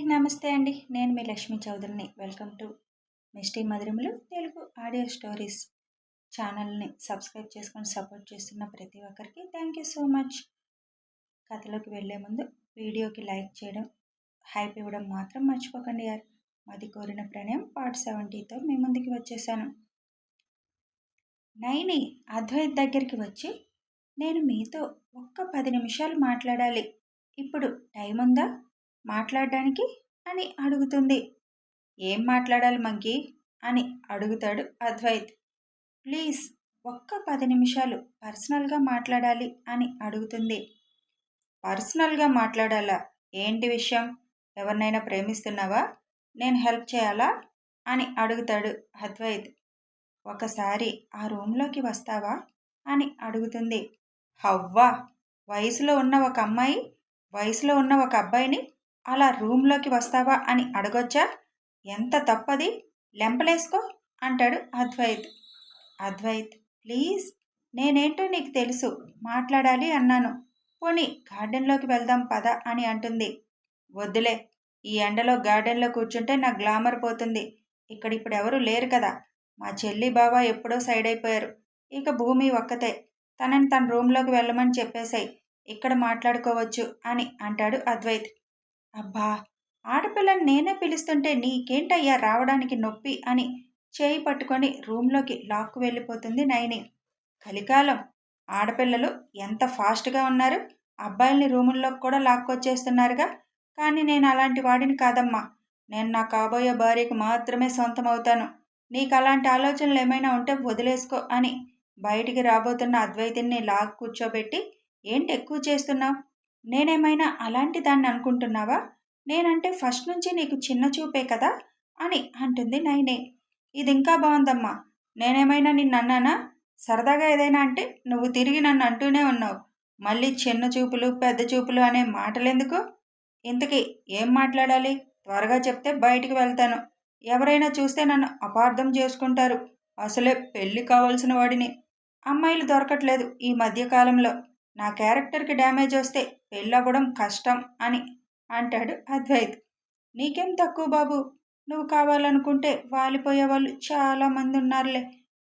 Hi నమస్తే అండి. నేను మీ లక్ష్మీ చౌదరిని. వెల్కమ్ టు మిస్టీ మధురములు తెలుగు ఆడియో స్టోరీస్ ఛానల్ని సబ్స్క్రైబ్ చేసుకొని సపోర్ట్ చేస్తున్న ప్రతి ఒక్కరికి థ్యాంక్ యూ సో మచ్. కథలోకి వెళ్ళే ముందు వీడియోకి లైక్ చేయడం హైప్ ఇవ్వడం మాత్రం మర్చిపోకండి యార్. మాది కోరిన ప్రణయం పార్ట్ సెవెంటీతో మీ ముందుకి వచ్చేసాను. నైని అద్వైత్ దగ్గరికి వచ్చి నేను మీతో ఒక్క పది నిమిషాలు మాట్లాడాలి. ఇప్పుడు టైం ఉందా మాట్లాడడానికి? అని అడుగుతుంది. ఏం మాట్లాడాలి మంకీ? అని అడుగుతాడు అద్వైత్. ప్లీజ్ ఒక్క పది నిమిషాలు పర్సనల్గా మాట్లాడాలి అని అడుగుతుంది. పర్సనల్గా మాట్లాడాలా? ఏంటి విషయం? ఎవరినైనా ప్రేమిస్తున్నావా? నేను హెల్ప్ చేయాలా? అని అడుగుతాడు అద్వైత్. ఒకసారి ఆ రూమ్లోకి వస్తావా? అని అడుగుతుంది. హవ్వా! వయసులో ఉన్న ఒక అమ్మాయి వయసులో ఉన్న ఒక అబ్బాయిని అలా రూమ్లోకి వస్తావా అని అడగొచ్చా? ఎంత తప్పది? లెంపలేసుకో అంటాడు అద్వైత్. అద్వైత్ ప్లీజ్ నేనేంటో నీకు తెలుసు మాట్లాడాలి అన్నాను. పోనీ గార్డెన్లోకి వెళ్దాం పద అని అంటుంది. వద్దులే ఈ ఎండలో గార్డెన్లో కూర్చుంటే నా గ్లామర్ పోతుంది. ఇక్కడ ఇప్పుడు ఎవరు లేరు కదా. మా చెల్లి బావ ఎప్పుడో సైడ్ అయిపోయారు. ఇక భూమి ఒక్కతే. తనని తన రూమ్లోకి వెళ్ళమని చెప్పేశాయి. ఇక్కడ మాట్లాడుకోవచ్చు అని అంటాడు అద్వైత్. అబ్బా! ఆడపిల్లని నేనే పిలుస్తుంటే నీకేంటయ్యా రావడానికి నొప్పి అని చేయి పట్టుకొని రూమ్లోకి లాక్కు వెళ్ళిపోతుంది నైని. కలికాలం! ఆడపిల్లలు ఎంత ఫాస్ట్గా ఉన్నారు? అబ్బాయిల్ని రూముల్లోకి కూడా లాక్కొచ్చేస్తున్నారుగా? కానీ నేను అలాంటి వాడిని కాదమ్మా. నేను నా కాబోయే భార్యకు మాత్రమే సొంతం అవుతాను నీకు అలాంటి ఆలోచనలు ఏమైనా ఉంటే వదిలేసుకో అని బయటికి రాబోతున్న అద్వైతుని లాగ్ కూర్చోబెట్టి ఏంటి ఎక్కువ చేస్తున్నావు? నేనేమైనా అలాంటి దాన్ని అనుకుంటున్నావా? నేనంటే ఫస్ట్ నుంచి నీకు చిన్న చూపే కదా? అని అంటుంది నైనే ఇది ఇంకా బాగుందమ్మా నేనేమైనా నిన్ను అన్నానా సరదాగా ఏదైనా అంటే నువ్వు తిరిగి నన్ను అంటూనే ఉన్నావు. మళ్ళీ చిన్న చూపులు పెద్ద చూపులు అనే మాటలెందుకు? ఇంతకీ ఏం మాట్లాడాలి? త్వరగా చెప్తే బయటికి వెళ్తాను. ఎవరైనా చూస్తే నన్ను అపార్థం చేసుకుంటారు. అసలే పెళ్ళి కావాల్సిన వాడిని. అమ్మాయిలు దొరకట్లేదు ఈ మధ్యకాలంలో నా క్యారెక్టర్కి డ్యామేజ్ వస్తే పెళ్ళవ్వడం కష్టం అని అంటాడు అద్వైత్. నీకేం తక్కువ బాబు? నువ్వు కావాలనుకుంటే వాలిపోయే వాళ్ళు చాలామంది ఉన్నారులే.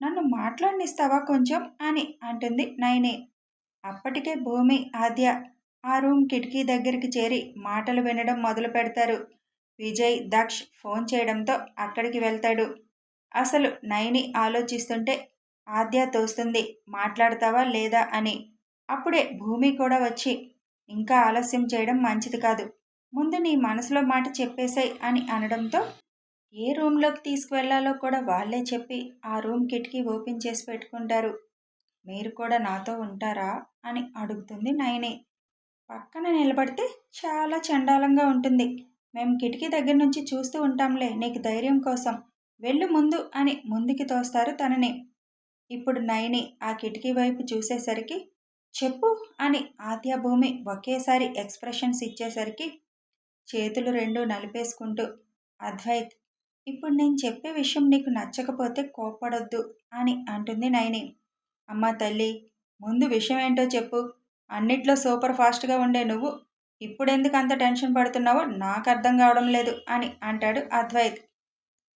నన్ను మాట్లాడినిస్తావా కొంచెం? అని అంటుంది నైని అప్పటికే భూమి ఆద్య ఆ రూమ్ కిటికీ దగ్గరికి చేరి మాటలు వినడం మొదలు పెడతారు. విజయ్ దక్ష్ ఫోన్ చేయడంతో అక్కడికి వెళ్తాడు. అసలు నైని ఆలోచిస్తుంటే ఆద్య తోస్తుంది మాట్లాడతావా లేదా? అని. అప్పుడే భూమి కూడా వచ్చి ఇంకా ఆలస్యం చేయడం మంచిది కాదు. ముందు నీ మనసులో మాట చెప్పేశాయి అని అనడంతో ఏ రూమ్లోకి తీసుకువెళ్ళాలో కూడా వాళ్ళే చెప్పి ఆ రూమ్ కిటికీ ఓపెన్ చేసి పెట్టుకుంటారు. మీరు కూడా నాతో ఉంటారా? అని అడుగుతుంది నయని. పక్కన నిలబడితే చాలా చండాలంగా ఉంటుంది. మేము కిటికీ దగ్గర నుంచి చూస్తూ ఉంటాంలే నీకు ధైర్యం కోసం. వెళ్ళు ముందు అని ముందుకి తోస్తారు తనని. ఇప్పుడు నయని ఆ కిటికీ వైపు చూసేసరికి చెప్పు అని ఆద్యభూమి ఒకేసారి ఎక్స్ప్రెషన్స్ ఇచ్చేసరికి చేతులు రెండు నలిపేసుకుంటూ అద్వైత్ ఇప్పుడు నేను చెప్పే విషయం నీకు నచ్చకపోతే కోప్పడొద్దు అని అంటుంది నయని అమ్మ తల్లి ముందు విషయం ఏంటో చెప్పు. అన్నిట్లో సూపర్ ఫాస్ట్గా ఉండే నువ్వు. ఇప్పుడెందుకు అంత టెన్షన్ పడుతున్నావో నాకు అర్థం కావడం లేదు అని అంటాడు అద్వైత్.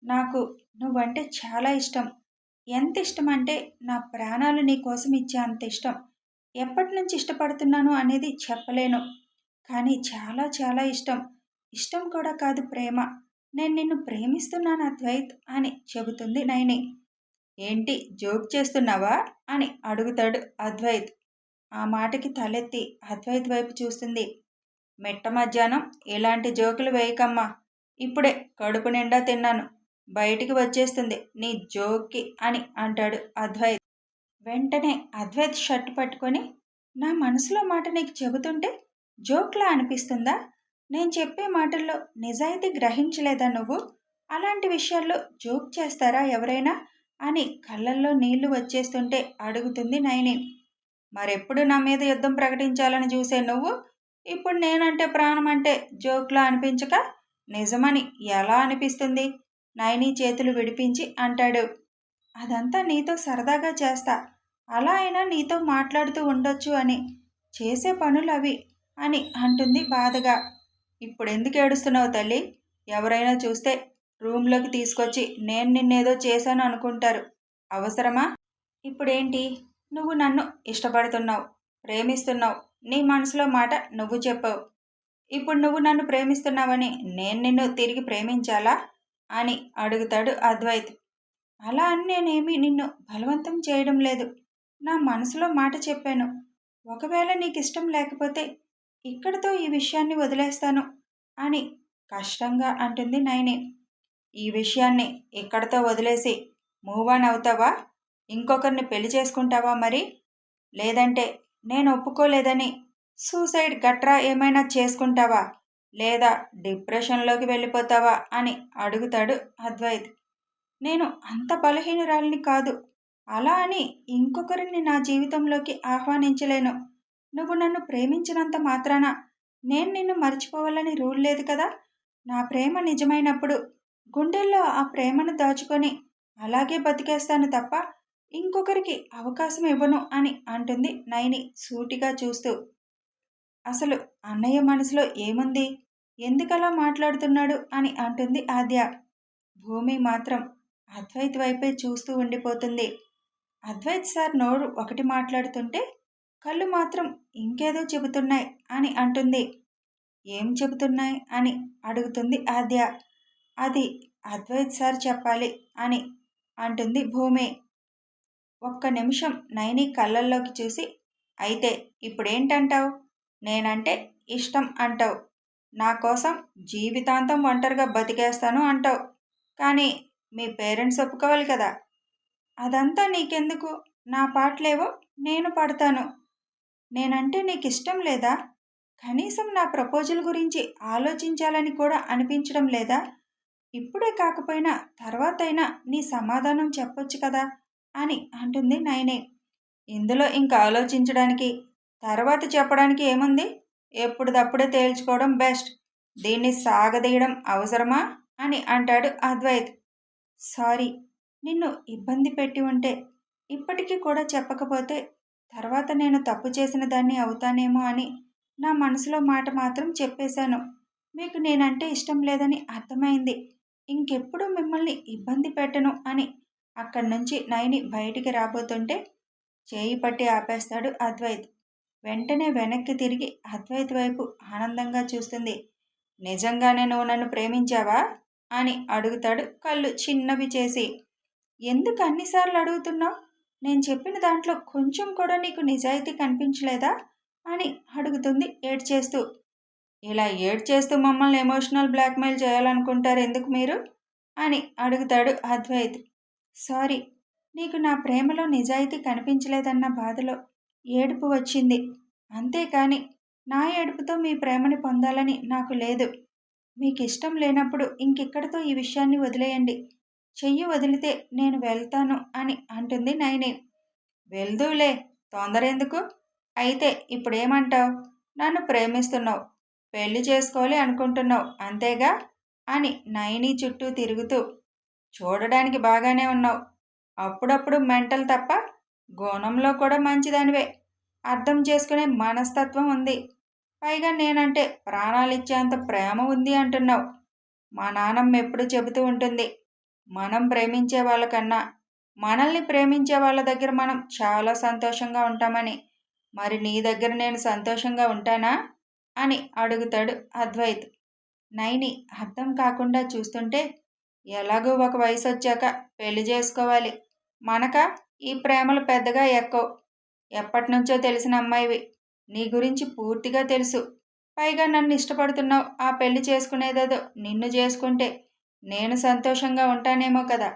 నాకు నువ్వంటే చాలా ఇష్టం. ఎంత ఇష్టం అంటే నా ప్రాణాలు నీ కోసం ఇచ్చే అంత ఇష్టం. ఎప్పటి నుంచి ఇష్టపడుతున్నాను అనేది చెప్పలేను. కానీ చాలా చాలా ఇష్టం. ఇష్టం కూడా కాదు ప్రేమ. నేను నిన్ను ప్రేమిస్తున్నాను అద్వైత్ అని చెబుతుంది నైని. ఏంటి జోక్ చేస్తున్నావా? అని అడుగుతాడు అద్వైత్. ఆ మాటకి తలెత్తి అద్వైత్ వైపు చూస్తుంది. మెట్ట మధ్యాహ్నం ఇలాంటి జోకులు వేయకమ్మా. ఇప్పుడే కడుపు నిండా తిన్నాను. బయటికి వచ్చేస్తుంది. నీ జోక్కి అని అంటాడు అద్వైత్. వెంటనే అద్వైత్ షర్ట్ పట్టుకొని నా మనసులో మాట నీకు చెబుతుంటే జోక్లా అనిపిస్తుందా? నేను చెప్పే మాటల్లో నిజాయితీ గ్రహించలేదా నువ్వు? అలాంటి విషయాల్లో జోక్ చేస్తారా ఎవరైనా? అని కళ్ళల్లో నీళ్ళు వచ్చేస్తుంటే అడుగుతుంది నయని. మరెప్పుడు నా మీద యుద్ధం ప్రకటించాలని చూసే నువ్వు? ఇప్పుడు నేనంటే ప్రాణం అంటే జోక్లా అనిపించక నిజమని ఎలా అనిపిస్తుంది? నయని చేతులు విడిపించి అంటాడు. అదంతా నీతో సరదాగా చేస్తా. అలా అయినా నీతో మాట్లాడుతూ ఉండొచ్చు అని. చేసే పనులు అవి అని అంటుంది బాధగా. ఇప్పుడు ఎందుకు ఏడుస్తున్నావు తల్లి? ఎవరైనా చూస్తే రూమ్లోకి తీసుకొచ్చి నేను నిన్నేదో చేశాను అనుకుంటారు. అవసరమా? ఇప్పుడేంటి? నువ్వు నన్ను ఇష్టపడుతున్నావు ప్రేమిస్తున్నావు. నీ మనసులో మాట నువ్వు చెప్పావు. ఇప్పుడు నువ్వు నన్ను ప్రేమిస్తున్నావని నేను నిన్ను తిరిగి ప్రేమించాలా? అని అడుగుతాడు అద్వైత్. అలా అని నేనేమి నిన్ను బలవంతం చేయడం లేదు. నా మనసులో మాట చెప్పాను. ఒకవేళ నీకు ఇష్టం లేకపోతే ఇక్కడితో ఈ విషయాన్ని వదిలేస్తాను అని కష్టంగా అంటుంది నయని. ఈ విషయాన్ని ఇక్కడితో వదిలేసి మూవ్ ఆన్ అవుతావా? ఇంకొకరిని పెళ్ళి చేసుకుంటావా మరి? లేదంటే నేను ఒప్పుకోలేదని సూసైడ్ గట్రా ఏమైనా చేసుకుంటావా? లేదా డిప్రెషన్లోకి వెళ్ళిపోతావా అని అడుగుతాడు అద్వైత్. నేను అంత బలహీనురాలిని కాదు. అలా అని ఇంకొకరిని నా జీవితంలోకి ఆహ్వానించలేను. నువ్వు నన్ను ప్రేమించినంత మాత్రాన నేను నిన్ను మర్చిపోవాలని రూల్ లేదు కదా? నా ప్రేమ నిజమైనప్పుడు గుండెల్లో ఆ ప్రేమను దాచుకొని అలాగే బతికేస్తాను తప్ప ఇంకొకరికి అవకాశం ఇవ్వను అని అంటుంది నైని సూటిగా చూస్తూ. అసలు అన్నయ్య మనసులో ఏముంది? ఎందుకలా మాట్లాడుతున్నాడు? అని అంటుంది ఆద్య. భూమి మాత్రం అద్వైత్ వైపే చూస్తూ ఉండిపోతుంది. అద్వైత్ సార్ నోరు ఒకటి మాట్లాడుతుంటే కళ్ళు మాత్రం ఇంకేదో చెబుతున్నాయి అని అంటుంది. ఏం చెబుతున్నాయి అని అడుగుతుంది ఆద్య. అది అద్వైత్ సార్ చెప్పాలి అని అంటుంది భూమి. ఒక్క నిమిషం నైని కళ్ళల్లోకి చూసి అయితే ఇప్పుడేంటంటావు? నేనంటే ఇష్టం అంటావు. నా కోసం జీవితాంతం ఒంటరిగా బతికేస్తాను అంటావు. కానీ మీ పేరెంట్స్ ఒప్పుకోవాలి కదా. అదంతా నీకెందుకు? నా పాటలేవో నేను పాడతాను. నేనంటే నీకు ఇష్టం లేదా? కనీసం నా ప్రపోజల్ గురించి ఆలోచించాలని కూడా అనిపించడం లేదా? ఇప్పుడే కాకపోయినా తర్వాతైనా నీ సమాధానం చెప్పొచ్చు కదా అని అంటుంది నైనే ఇందులో ఇంకా ఆలోచించడానికి తర్వాత చెప్పడానికి ఏముంది? ఎప్పుడుదప్పుడే తేల్చుకోవడం బెస్ట్. దీన్ని సాగదీయడం అవసరమా? అని అంటాడు అద్వైత్. సారీ నిన్ను ఇబ్బంది పెట్టి ఉంటే ఇప్పటికీ కూడా చెప్పకపోతే తర్వాత నేను తప్పు చేసిన దాన్ని అవుతానేమో అని నా మనసులో మాట మాత్రం చెప్పేశాను. మీకు నేనంటే ఇష్టం లేదని అర్థమైంది. ఇంకెప్పుడు మిమ్మల్ని ఇబ్బంది పెట్టను అని అక్కడి నుంచి నయని బయటికి రాబోతుంటే చేయి పట్టి ఆపేస్తాడు అద్వైత్. వెంటనే వెనక్కి తిరిగి అద్వైత్ వైపు ఆనందంగా చూస్తుంది. నిజంగానే నువ్వు నన్ను ప్రేమించావా? అని అడుగుతాడు కళ్ళు చిన్నవి చేసి. ఎందుకు అన్నిసార్లు అడుగుతున్నావు? నేను చెప్పిన దాంట్లో కొంచెం కూడా నీకు నిజాయితీ కనిపించలేదా? అని అడుగుతుంది ఏడ్చేస్తూ. ఇలా ఏడ్చేస్తూ మమ్మల్ని ఎమోషనల్ బ్లాక్మెయిల్ చేయాలనుకుంటారు ఎందుకు మీరు? అని అడుగుతాడు అద్వైత్. సారీ నీకు నా ప్రేమలో నిజాయితీ కనిపించలేదన్న బాధలో ఏడుపు వచ్చింది. అంతేకాని నా ఏడుపుతో మీ ప్రేమని పొందాలని నాకు లేదు. మీకు ఇష్టం లేనప్పుడు ఇంకెక్కడితో ఈ విషయాన్ని వదిలేయండి. చెయ్యి వదిలితే నేను వెళ్తాను అని అంటుంది నైని వెళ్దూలే తొందర ఎందుకు? అయితే ఇప్పుడేమంటావు? నన్ను ప్రేమిస్తున్నావు. పెళ్ళి చేసుకోవాలి అనుకుంటున్నావు అంతేగా? అని నైని చుట్టూ తిరుగుతూ. చూడడానికి బాగానే ఉన్నావు. అప్పుడప్పుడు మెంటల్ తప్ప గుణంలో కూడా మంచిదానివే. అర్థం చేసుకునే మనస్తత్వం ఉంది. పైగా నేనంటే ప్రాణాలు ఇచ్చేంత ప్రేమ ఉంది అంటున్నావు. మా నానమ్మ ఎప్పుడు చెబుతూ ఉంటుంది మనం ప్రేమించే వాళ్ళకన్నా మనల్ని ప్రేమించే వాళ్ళ దగ్గర మనం చాలా సంతోషంగా ఉంటామని. మరి నీ దగ్గర నేను సంతోషంగా ఉంటానా? అని అడుగుతాడు అద్వైత్. నైని అర్థం కాకుండా చూస్తుంటే ఎలాగో ఒక వయసు వచ్చాక పెళ్ళి చేసుకోవాలి. మనక? ఈ ప్రేమలు పెద్దగా ఎక్కవు. ఎప్పటి నుంచో తెలిసిన అమ్మాయివి. నీ గురించి పూర్తిగా తెలుసు. పైగా నన్ను ఇష్టపడుతున్నావు. ఆ పెళ్ళి చేసుకునేదేదో నిన్ను చేసుకుంటే నేను సంతోషంగా ఉంటానేమో కదా.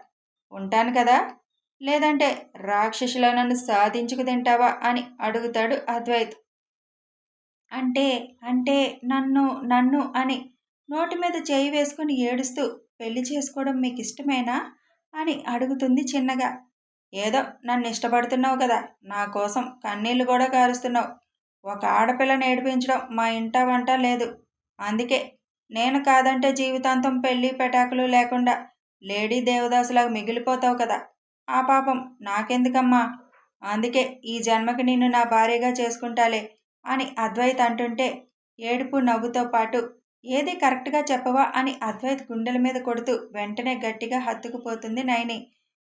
ఉంటాను కదా? లేదంటే రాక్షసులో నన్ను సాధించుకు తింటావా అని అడుగుతాడు అద్వైత్. అంటే అంటే నన్ను నన్ను అని నోటి మీద చేయి వేసుకుని ఏడుస్తూ పెళ్ళి చేసుకోవడం మీకు ఇష్టమేనా? అని అడుగుతుంది చిన్నగా. ఏదో నన్ను ఇష్టపడుతున్నావు కదా. నా కోసం కన్నీళ్ళు కూడా కారుస్తున్నావు. ఒక ఆడపిల్లని ఏడిపించడం మా ఇంట వంట లేదు. అందుకే నేను కాదంటే జీవితాంతం పెళ్ళి పెటాకులు లేకుండా లేడీ దేవదాసులాగా మిగిలిపోతావు కదా. ఆ పాపం నాకెందుకమ్మా? అందుకే ఈ జన్మకి నిన్ను నా భార్యగా చేసుకుంటాలే అని అద్వైత్ అంటుంటే ఏడుపు నవ్వుతో పాటు ఏది కరెక్ట్గా చెప్పవా? అని అద్వైత్ గుండెల మీద కొడుతూ వెంటనే గట్టిగా హత్తుకుపోతుంది నయని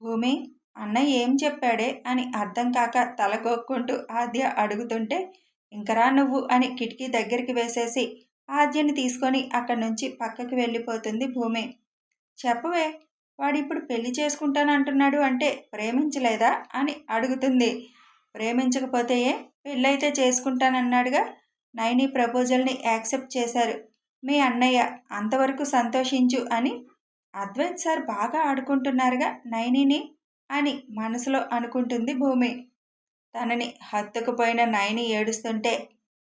భూమి అన్నయ్య ఏం చెప్పాడే? అని అర్థం కాక తలగొక్కుంటూ ఆద్య అడుగుతుంటే ఇంకరా నువ్వు అని కిటికీ దగ్గరికి వేసేసి ఆద్యని తీసుకొని అక్కడి నుంచి పక్కకి వెళ్ళిపోతుంది భూమి. చెప్పవే వాడిప్పుడు పెళ్ళి చేసుకుంటానంటున్నాడు అంటే ప్రేమించలేదా అని అడుగుతుంది. ప్రేమించకపోతే ఏ పెళ్ళైతే చేసుకుంటానన్నాడుగా? నైని ప్రపోజల్ని యాక్సెప్ట్ చేశారు. మీ అన్నయ్య అంతవరకు సంతోషించు అని అద్వైత్ సార్ బాగా ఆడుకుంటున్నారుగా నైనిని అని మనసులో అనుకుంటుంది భూమి. తనని హత్తుకుపోయిన నయని ఏడుస్తుంటే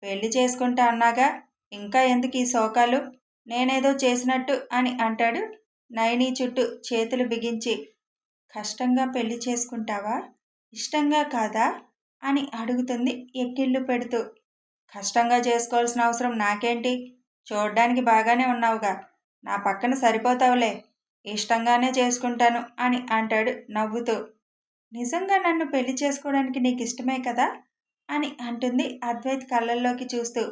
పెళ్ళి చేసుకుంటా అన్నాగా? ఇంకా ఎందుకు ఈ శోకాలు? నేనేదో చేసినట్టు అని అంటాడు నయని చుట్టూ చేతులు బిగించి. కష్టంగా పెళ్ళి చేసుకుంటావా? ఇష్టంగా కాదా? అని అడుగుతుంది ఎక్కిళ్ళు పెడుతూ. కష్టంగా చేసుకోవాల్సిన అవసరం నాకేంటి? చూడ్డానికి బాగానే ఉన్నావుగా. నా పక్కన సరిపోతావులే. ఇష్టంగానే చేసుకుంటాను అని అంటాడు నవ్వుతూ. నిజంగా నన్ను పెళ్ళి చేసుకోవడానికి నీకు ఇష్టమే కదా? అని అంటుంది అద్వైత్ కళ్ళల్లోకి చూస్తూ.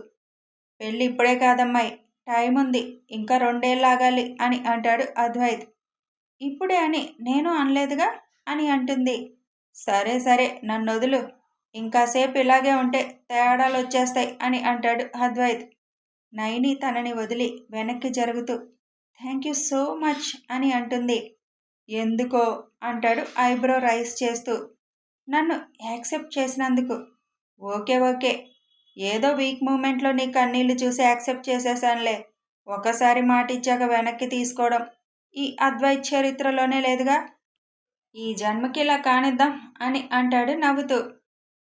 పెళ్ళి ఇప్పుడే కాదమ్మాయి టైం ఉంది ఇంకా రెండేళ్ళు ఆగాలి అని అంటాడు అద్వైత్. ఇప్పుడే అని నేను అనలేదుగా? అని అంటుంది. సరే సరే నన్ను వదులు ఇంకాసేపు ఇలాగే ఉంటే తేడాలు వచ్చేస్తాయి అని అంటాడు అద్వైత్. నైని తనని వదిలి వెనక్కి జరుగుతూ థ్యాంక్ యూ సో మచ్ అని అంటుంది. ఎందుకో అంటాడు ఐబ్రో రైస్ చేస్తూ. నన్ను యాక్సెప్ట్ చేసినందుకు. Okay okay. ఏదో వీక్ మూమెంట్లో నీ కన్నీళ్ళు చూసి యాక్సెప్ట్ చేసేసానులే. ఒకసారి మాట ఇచ్చాక వెనక్కి తీసుకోవడం ఈ అద్వైత్ చరిత్రలోనే లేదుగా? ఈ జన్మకి ఇలా కానిద్దాం అని అంటాడు నవ్వుతూ.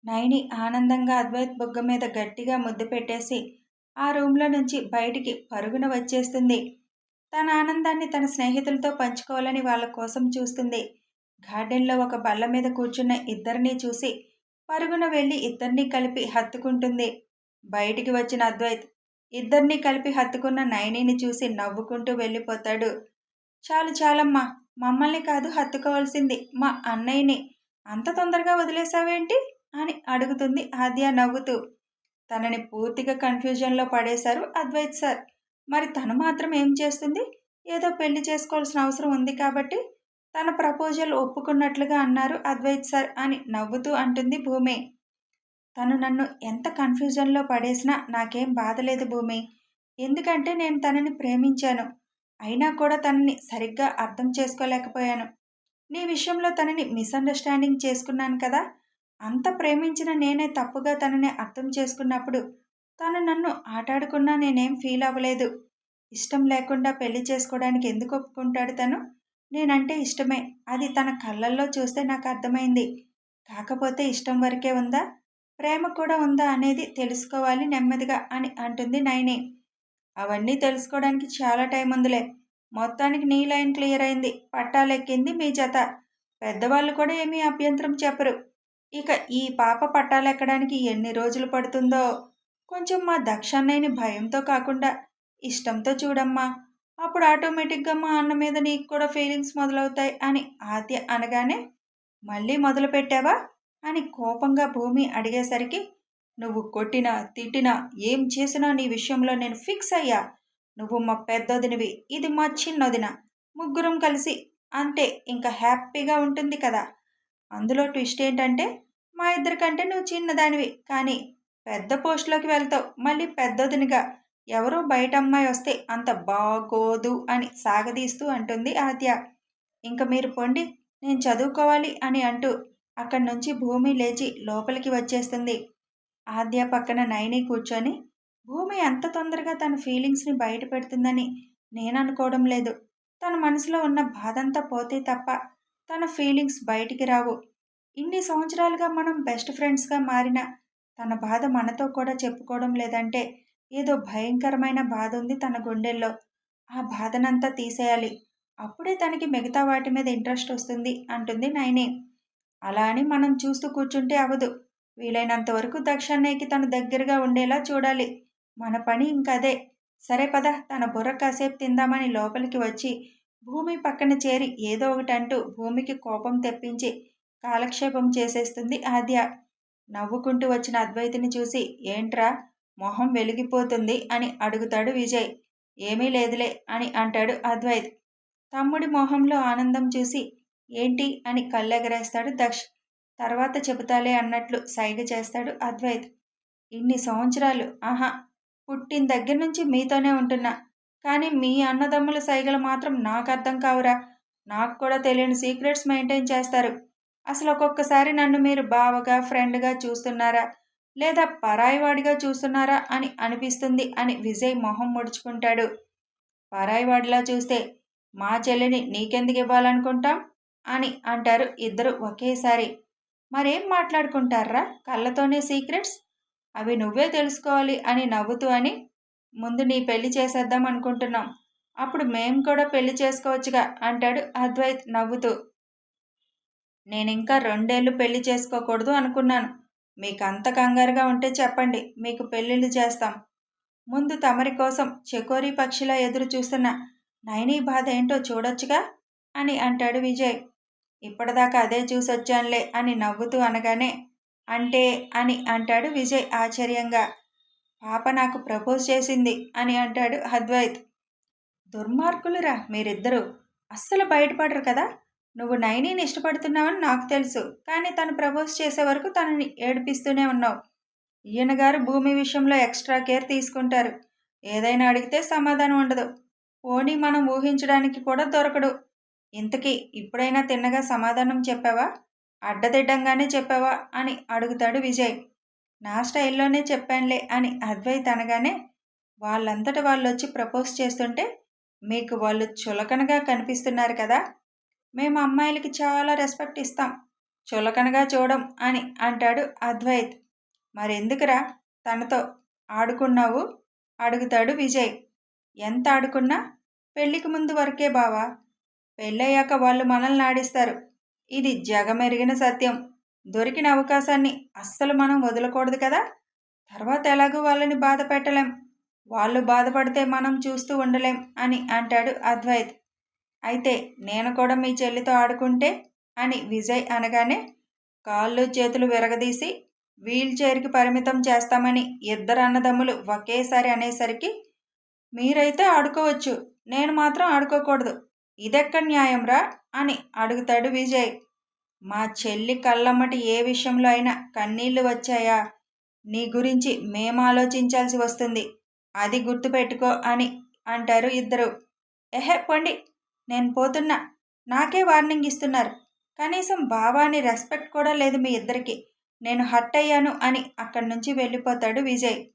నైని ఆనందంగా అద్వైత్ బుగ్గ మీద గట్టిగా ముద్దు పెట్టేసి ఆ రూమ్లో నుంచి బయటికి పరుగున వచ్చేస్తుంది. తన ఆనందాన్ని తన స్నేహితులతో పంచుకోవాలని వాళ్ళ కోసం చూస్తుంది. గార్డెన్లో ఒక బల్ల మీద కూర్చున్న ఇద్దరినీ చూసి పరుగున వెళ్ళి ఇద్దరినీ కలిపి హత్తుకుంటుంది. బయటికి వచ్చిన అద్వైత్ ఇద్దరినీ కలిపి హత్తుకున్న నయనీని చూసి నవ్వుకుంటూ వెళ్ళిపోతాడు. చాలు చాలమ్మా మమ్మల్ని కాదు హత్తుకోవాల్సింది మా అన్నయ్యని. అంత తొందరగా వదిలేసావేంటి? అని అడుగుతుంది ఆద్య నవ్వుతూ. తనని పూర్తిగా కన్ఫ్యూజన్లో పడేశారు అద్వైత్ సార్. మరి తను మాత్రం ఏం చేస్తుంది? ఏదో పెళ్ళి చేసుకోవాల్సిన అవసరం ఉంది కాబట్టి తన ప్రపోజల్ ఒప్పుకున్నట్లుగా అన్నారు అద్వైత్ సార్ అని నవ్వుతూ అంటుంది భూమి. తను నన్ను ఎంత కన్ఫ్యూజన్లో పడేసినా నాకేం బాధలేదు భూమి. ఎందుకంటే నేను తనని ప్రేమించాను. అయినా కూడా తనని సరిగ్గా అర్థం చేసుకోలేకపోయాను. నీ విషయంలో తనని మిస్అండర్స్టాండింగ్ చేసుకున్నాను కదా. అంత ప్రేమించిన నేనే తప్పుగా తనని అర్థం చేసుకున్నప్పుడు తను నన్ను ఆటాడుకున్నా నేనేం ఫీల్ అవ్వలేదు. ఇష్టం లేకుండా పెళ్ళి చేసుకోవడానికి ఎందుకు ఒప్పుకుంటాడు తను? నేనంటే ఇష్టమే. అది తన కళ్ళల్లో చూస్తే నాకు అర్థమైంది. కాకపోతే ఇష్టం వరకే ఉందా? ప్రేమ కూడా ఉందా అనేది తెలుసుకోవాలి నెమ్మదిగా అని అంటుంది నైని అవన్నీ తెలుసుకోవడానికి చాలా టైం ఉందిలే. మొత్తానికి నీ లైన్ క్లియర్ అయింది. పట్టాలెక్కింది మీ జత. పెద్దవాళ్ళు కూడా ఏమీ అభ్యంతరం చెప్పరు. ఇక ఈ పాప పట్టాలెక్కడానికి ఎన్ని రోజులు పడుతుందో? కొంచెం మా దక్షన్నయ్యని భయంతో కాకుండా ఇష్టంతో చూడమ్మా. అప్పుడు ఆటోమేటిక్గా మా అన్న మీద నీకు కూడా ఫీలింగ్స్ మొదలవుతాయి అని ఆద్య అనగానే మళ్ళీ మొదలు పెట్టావా? అని కోపంగా భూమి అడిగేసరికి నువ్వు కొట్టినా తిట్టినా ఏం చేసినా నీ విషయంలో నేను ఫిక్స్ అయ్యా. నువ్వు మా పెద్దొదినివి ఇది మా చిన్నొదిన. ముగ్గురం కలిసి అంటే ఇంకా హ్యాపీగా ఉంటుంది కదా. అందులో ట్విస్ట్ ఏంటంటే మా ఇద్దరికంటే నువ్వు చిన్నదానివి. కానీ పెద్ద పోస్టులోకి వెళ్తావు. మళ్ళీ పెద్దదినిగా ఎవరో బయట అమ్మాయి వస్తే అంత బాగోదు అని సాగదీస్తూ అంటుంది ఆద్య. ఇంక మీరు పొండి నేను చదువుకోవాలి అని అంటూ అక్కడి నుంచి భూమి లేచి లోపలికి వచ్చేస్తుంది. ఆద్య పక్కన నైని కూర్చొని భూమి ఎంత తొందరగా తన ఫీలింగ్స్ని బయట పెడుతుందని నేను అనుకోవడం లేదు. తన మనసులో ఉన్న బాధంతా పోతే తప్ప తన ఫీలింగ్స్ బయటికి రావు. ఇన్ని సంవత్సరాలుగా మనం బెస్ట్ ఫ్రెండ్స్గా మారిన తన బాధ మనతో కూడా చెప్పుకోవడం లేదంటే ఏదో భయంకరమైన బాధ ఉంది తన గుండెల్లో. ఆ బాధనంతా తీసేయాలి. అప్పుడే తనకి మిగతా వాటి మీద ఇంట్రెస్ట్ వస్తుంది అంటుంది నైని అలా అని మనం చూస్తూ కూర్చుంటే అవదు. వీలైనంత వరకు దక్షిణయ్యకి తన దగ్గరగా ఉండేలా చూడాలి. మన పని ఇంకదే. సరే పద తన బుర్ర కాసేపు తిందామని లోపలికి వచ్చి భూమి పక్కన చేరి ఏదో ఒకటి అంటూ భూమికి కోపం తెప్పించి కాలక్షేపం చేసేస్తుంది ఆద్య. నవ్వుకుంటూ వచ్చిన అద్వైతిని చూసి ఏంట్రా? మొహం వెలిగిపోతుంది అని అడుగుతాడు విజయ్. ఏమీ లేదులే అని అంటాడు అద్వైత్. తమ్ముడి మొహంలో ఆనందం చూసి ఏంటి? అని కళ్ళెగరేస్తాడు దక్ష్. తర్వాత చెబుతాలే అన్నట్లు సైగ చేస్తాడు అద్వైత్. ఇన్ని సంవత్సరాలు? ఆహా! పుట్టిన దగ్గర నుంచి మీతోనే ఉంటున్నా. కానీ మీ అన్నదమ్ముల సైగలు మాత్రం నాకు అర్థం కావురా. నాకు కూడా తెలియని సీక్రెట్స్ మెయింటైన్ చేస్తారు. అసలు ఒక్కొక్కసారి నన్ను మీరు బావగా ఫ్రెండ్గా చూస్తున్నారా? లేదా పరాయివాడిగా చూస్తున్నారా అని అనిపిస్తుంది అని విజయ్ మొహం ముడుచుకుంటాడు. పరాయివాడిలా చూస్తే మా చెల్లిని నీకెందుకు ఇవ్వాలనుకుంటాం? అని అంటారు ఇద్దరు ఒకేసారి. మరేం మాట్లాడుకుంటారా? కళ్ళతోనే సీక్రెట్స్? అవి నువ్వే తెలుసుకోవాలి అని నవ్వుతూ అని ముందు నీ పెళ్ళి చేసేద్దాం అనుకుంటున్నాం. అప్పుడు మేం కూడా పెళ్ళి చేసుకోవచ్చుగా అంటాడు అద్వైత్ నవ్వుతూ. నేను ఇంకా రెండేళ్ళు పెళ్ళి చేసుకోకూడదు అనుకున్నాను. మీకు అంత కంగారుగా ఉంటే చెప్పండి మీకు పెళ్ళిళ్ళు చేస్తాం. ముందు తమరి కోసం చకోరీ పక్షిలా ఎదురు చూస్తున్న నైనీ బాధ ఏంటో చూడొచ్చుగా? అని అంటాడు విజయ్. ఇప్పటిదాకా అదే చూసొచ్చానులే అని నవ్వుతూ అనగానే అంటే అని అంటాడు విజయ్ ఆశ్చర్యంగా. పాప నాకు ప్రపోజ్ చేసింది అని అంటాడు అద్వైత్. దుర్మార్గులురా మీరిద్దరూ. అస్సలు బయటపడరు కదా? నువ్వు నైనీని ఇష్టపడుతున్నావని నాకు తెలుసు కానీ తను ప్రపోజ్ చేసే వరకు తనని ఏడిపిస్తూనే ఉన్నావు. ఈయన గారు భూమి విషయంలో ఎక్స్ట్రా కేర్ తీసుకుంటారు. ఏదైనా అడిగితే సమాధానం ఉండదు. పోనీ మనం ఊహించడానికి కూడా దొరకడు. ఇంతకీ ఇప్పుడైనా తిన్నగా సమాధానం చెప్పావా? అడ్డదిడ్డంగానే చెప్పావా? అని అడుగుతాడు విజయ్. నా స్టైల్లోనే చెప్పానులే అని అద్వైత్ అనగానే వాళ్ళంతట వాళ్ళు వచ్చి ప్రపోజ్ చేస్తుంటే మీకు వాళ్ళు చులకనగా కనిపిస్తున్నారు కదా? మేము అమ్మాయిలకి చాలా రెస్పెక్ట్ ఇస్తాం. చులకనగా చూడం అని అంటాడు అద్వైత్. మరెందుకురా తనతో ఆడుకున్నావు? అడుగుతాడు విజయ్. ఎంత ఆడుకున్నా? పెళ్ళికి ముందు వరకే బావా. పెళ్ళయ్యాక వాళ్ళు మనల్ని ఆడిస్తారు. ఇది జగమెరిగిన సత్యం. దొరికిన అవకాశాన్ని అస్సలు మనం వదలకూడదు కదా? తర్వాత ఎలాగో వాళ్ళని బాధ పెట్టలేం. వాళ్ళు బాధపడితే మనం చూస్తూ ఉండలేం అని అంటాడు అద్వైత్. అయితే నేను కూడా మీ చెల్లితో ఆడుకుంటే అని విజయ్ అనగానే కాళ్ళు చేతులు విరగదీసి వీల్ చైర్కి పరిమితం చేస్తామని ఇద్దరు అన్నదమ్ములు ఒకేసారి అనేసరికి మీరైతే ఆడుకోవచ్చు నేను మాత్రం ఆడుకోకూడదు ఇదెక్కడ న్యాయంరా? అని అడుగుతాడు విజయ్. మా చెల్లి కళ్ళమ్మటి ఏ విషయంలో అయినా కన్నీళ్ళు వచ్చాయా? నీ గురించి మేము ఆలోచించాల్సి వస్తుంది అది గుర్తుపెట్టుకో అని అంటారు ఇద్దరు. ఎహే పండి నేను పోతున్నా. నాకే వార్నింగ్ ఇస్తున్నారు. కనీసం బావాని రెస్పెక్ట్ కూడా లేదు మీ ఇద్దరికి. నేను హట్ అయ్యాను అని అక్కడి నుంచి వెళ్ళిపోతాడు విజయ్.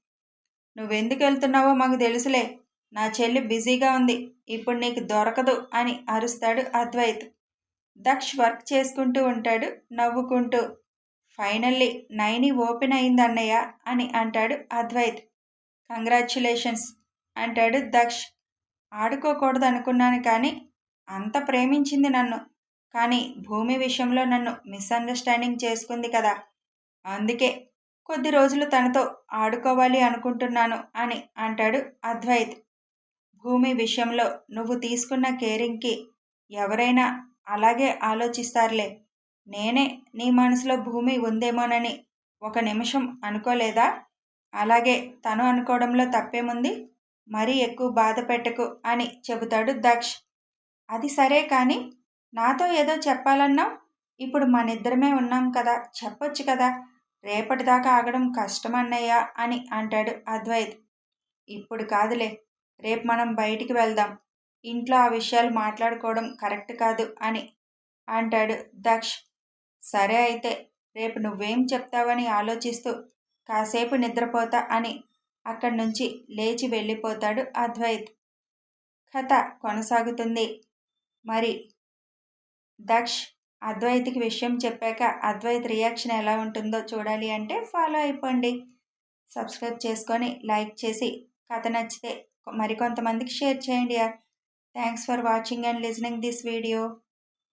నువ్వెందుకు వెళ్తున్నావో మాకు తెలుసులే. నా చెల్లి బిజీగా ఉంది. ఇప్పుడు నీకు దొరకదు అని అరుస్తాడు అద్వైత్. దక్ష్ వర్క్ చేసుకుంటూ ఉంటాడు నవ్వుకుంటూ. ఫైనల్లీ నైని ఓపెన్ అయింది అన్నయ్య అని అంటాడు అద్వైత్. కంగ్రాచ్యులేషన్స్ అంటాడు దక్ష్. ఆడుకోకూడదు అనుకున్నాను కానీ అంత ప్రేమించింది నన్ను. కానీ భూమి విషయంలో నన్ను మిస్అండర్స్టాండింగ్ చేసుకుంది కదా. అందుకే కొద్ది రోజులు తనతో ఆడుకోవాలి అనుకుంటున్నాను అని అంటాడు అద్వైత్. భూమి విషయంలో నువ్వు తీసుకున్న కేరింగ్కి ఎవరైనా అలాగే ఆలోచిస్తారులే. నేనే నీ మనసులో భూమి ఉందేమోనని ఒక నిమిషం అనుకోలేదా? అలాగే తను అనుకోవడంలో తప్పేముంది? మరీ ఎక్కువ బాధ పెట్టకు అని చెబుతాడు దక్ష్. అది సరే కానీ నాతో ఏదో చెప్పాలన్నావు? ఇప్పుడు మనిద్దరమే ఉన్నాం కదా చెప్పొచ్చు కదా. రేపటిదాకా ఆగడం కష్టమన్నయ్యా అని అంటాడు అద్వైత్. ఇప్పుడు కాదులే రేపు మనం బయటికి వెళ్దాం. ఇంట్లో ఆ విషయాలు మాట్లాడుకోవడం కరెక్ట్ కాదు అని అంటాడు దక్ష్. సరే అయితే రేపు నువ్వేం చెప్తావని ఆలోచిస్తూ కాసేపు నిద్రపోతా అని అక్కడి నుంచి లేచి వెళ్ళిపోతాడు అద్వైత్. కథ కొనసాగుతుంది. మరి దక్ష్ అద్వైత్కి విషయం చెప్పాక అద్వైత్ రియాక్షన్ ఎలా ఉంటుందో చూడాలి అంటే ఫాలో అయిపోండి. సబ్స్క్రైబ్ చేసుకొని లైక్ చేసి కథ నచ్చితే మరికొంతమందికి షేర్ చేయండి యార్ thanks for watching and listening this video